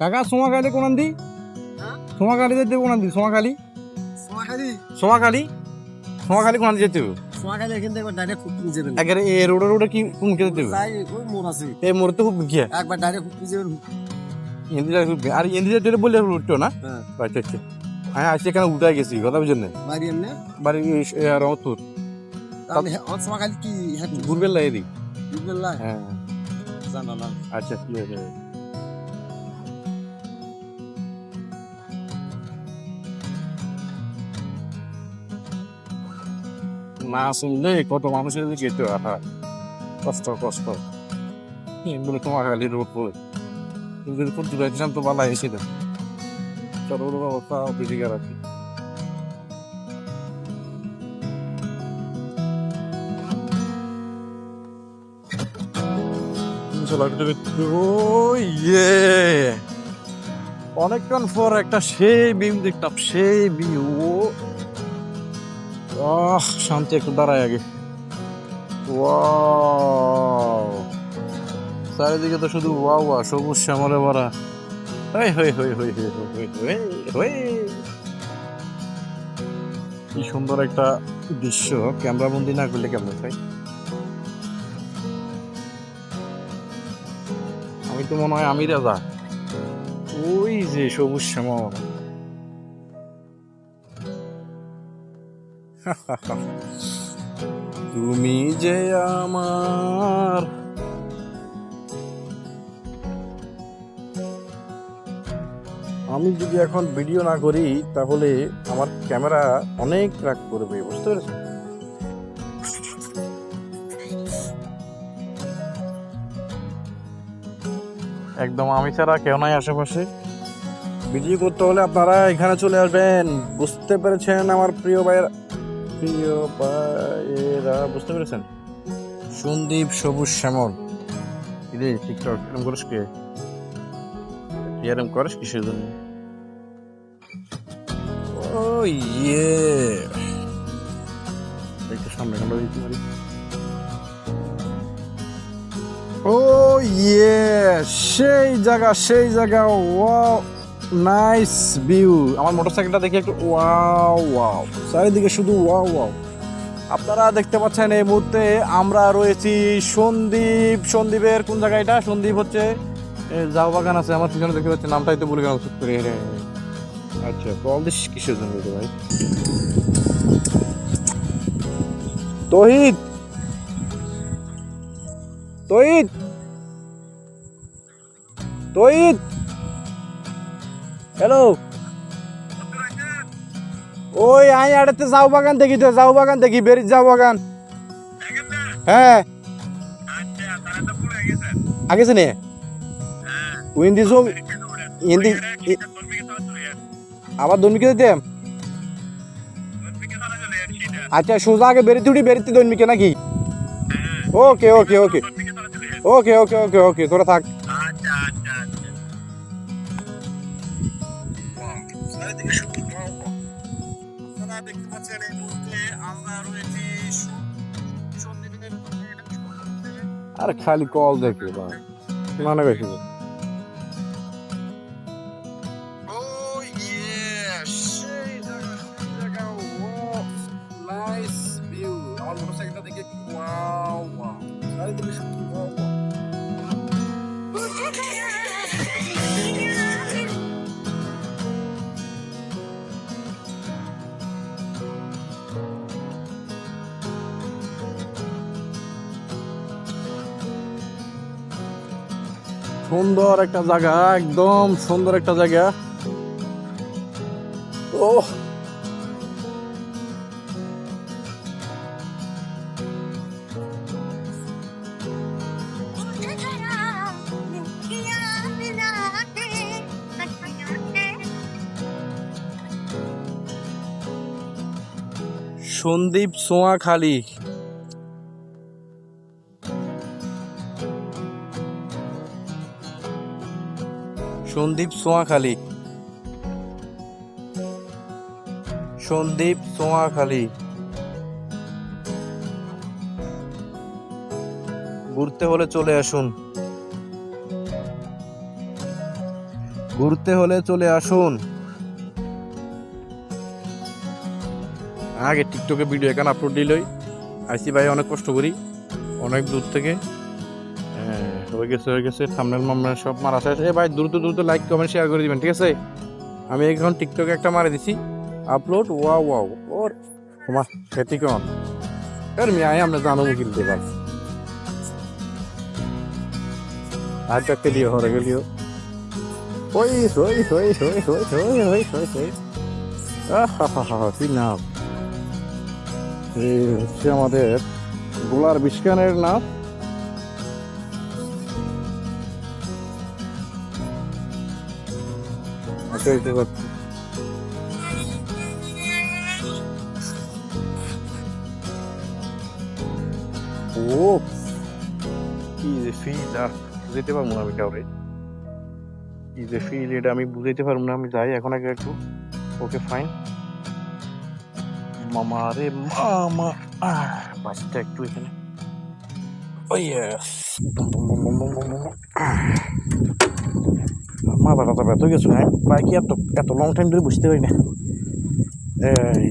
কাকা সোমাকালী কোনান দি হ্যাঁ? সোমাকালী যেতে কোনান দি সোমাকালী সোয়াখালী সোমাকালী সোমাকালী কোনান দি যেতে সোয়াখালী এখান থেকে ডাইরেক্ট খুব যাবেন একেবারে এ রোডে রোডে কি কোন কে যেতে হবে? তাই ওই মোড় আছে। এই মোড়তে খুব গিয়া। একবার ডাইরেক্ট খুব যাবেন ইন্দিরা খুব আর যেতে না? হ্যাঁ। আচ্ছা আচ্ছা। হ্যাঁ এখানে গেছি কথা বুঝেন না বাড়ি এমনি? বাড়ি রহমতপুর কি? ঘুরবেন লাগে হ্যাঁ। জানা না। আচ্ছা ঠিক আছে। না শুনলে কত মানুষের দিকে যেতে হয় কষ্ট কষ্ট। এগুলো তোমার খালি রোড পড়ে। কিন্তু এরপর দূরাইছিলাম তো বালা এসে দেন চলো অবস্থা ইয়ে। অনেকক্ষণ পর একটা সেই বিম দেখতাম সেই ভিউ আহ শান্তি একটু দাঁড়ায় আগে। ওয়াও। চারিদিকে তো শুধু ওয়া ওয়া সবুজ শ্যামলে ভরা। হই হই হই হই হই হই হই হই। কি সুন্দর একটা দৃশ্য। ক্যামেরা বন্দি না করলে কেমন তাই আমি তো মনে হয় আমি রাজা। ওই যে সবুজ শ্যামল। তুমি যে আমার আমি যদি এখন ভিডিও না করি তাহলে আমার ক্যামেরা অনেক রাগ করবে বুঝতে পেরেছ? একদম আমি ছাড়া কেউ নাই আশেপাশে। ভিডিও করতে হলে আপনারা এখানে চলে আসবেন। বুঝতে পেরেছেন আমার প্রিয় ভাইয়ের? প্রিয় ভাইয়েরা, বুঝতে পেরেছেন? সন্দীপ সবুজ শ্যামল। রে টিকটক এরকম করিস কে? এরকম করিস ও ইয়ে একটু সামনে কেন দিতে পারি ও ইয়ে সেই জায়গা সেই জায়গা ওয়াও নাইস ভিউ আমার মোটরসাইকেলটা দেখে একটু ওয়াও ওয়াও চারিদিকে শুধু ওয়াও ওয়াও আপনারা দেখতে পাচ্ছেন এই মুহূর্তে আমরা রয়েছি সন্দীপ। সন্দীপের কোন জায়গা এটা? সন্দীপ হচ্ছে জাউ বাগান আছে। আমার পিছনে দেখতে পাচ্ছি নামটাই তো বলে গেলাম। করে। আচ্ছা কল দিস কিসের জন্য ভাই? তহিদ তহিদ তহিদ হ্যালো ওই আই আড়াতে যাও বাগান দেখি তো যাও বাগান দেখি বেরিজ যাও বাগান। হ্যাঁ। আগেছে নে হিন্দি সব হিন্দি আবার দৈনিকে দিতে? আচ্ছা সোজা আগে বেরিতে উঠি বেরিতে দৈনিকে নাকি? ওকে ওকে ওকে ওকে ওকে ওকে ওকে তোরা থাক। আপনারা দেখতে পাচ্ছেন এই মুহূর্তে আমরা রয়েছি সন্ধ্যের আর খালি কল দেখে বা মানে বেশি oh, Wow, wow. সুন্দর একটা জায়গা একদম সুন্দর একটা জায়গা। ও সন্দীপ সোয়াখালী। সন্দীপ সোয়াখালী। সন্দীপ সোয়াখালী। ঘুরতে হলে চলে আসুন। ঘুরতে হলে চলে আসুন। আগে টিকটকে ভিডিও এখানে আপলোড দিলই। আইসি ভাই অনেক কষ্ট করি। অনেক দূর থেকে। হ্যাঁ, গেছে হয়ে গেছে থামনেল মামনেল সব মারা শেষ। এ ভাই দ্রুত দ্রুত লাইক কমেন্ট শেয়ার করে দিবেন ঠিক আছে? আমি এখন টিকটকে একটা মারে দিছি। আপলোড ওয়াও ওয়াও ওর তোমার সেটি কেমন এর মেয়ে আমরা জানো কিন্তু ভাই আর তো দিয়ে হরে গেলিও ওই হই হই হই হই হই হই হই হই কি নাম? হচ্ছে আমাদের গোলার বিস্কানের নাম। আচ্ছা এই তো ও কি যে ফিল আর বুঝাইতে পারব না আমি কাউরে। কি যে ফিল এটা আমি বুঝাইতে পারব না আমি যাই এখন আগে একটু। ওকে ফাইন মামা রে মামা আহ, বাসটা একটু এখানে। ও ইয়েস মাথা টাথা ব্যথা হয়ে গেছে হ্যাঁ? কি এত এত লং টাইম ধরে বুঝতে পারি না। এই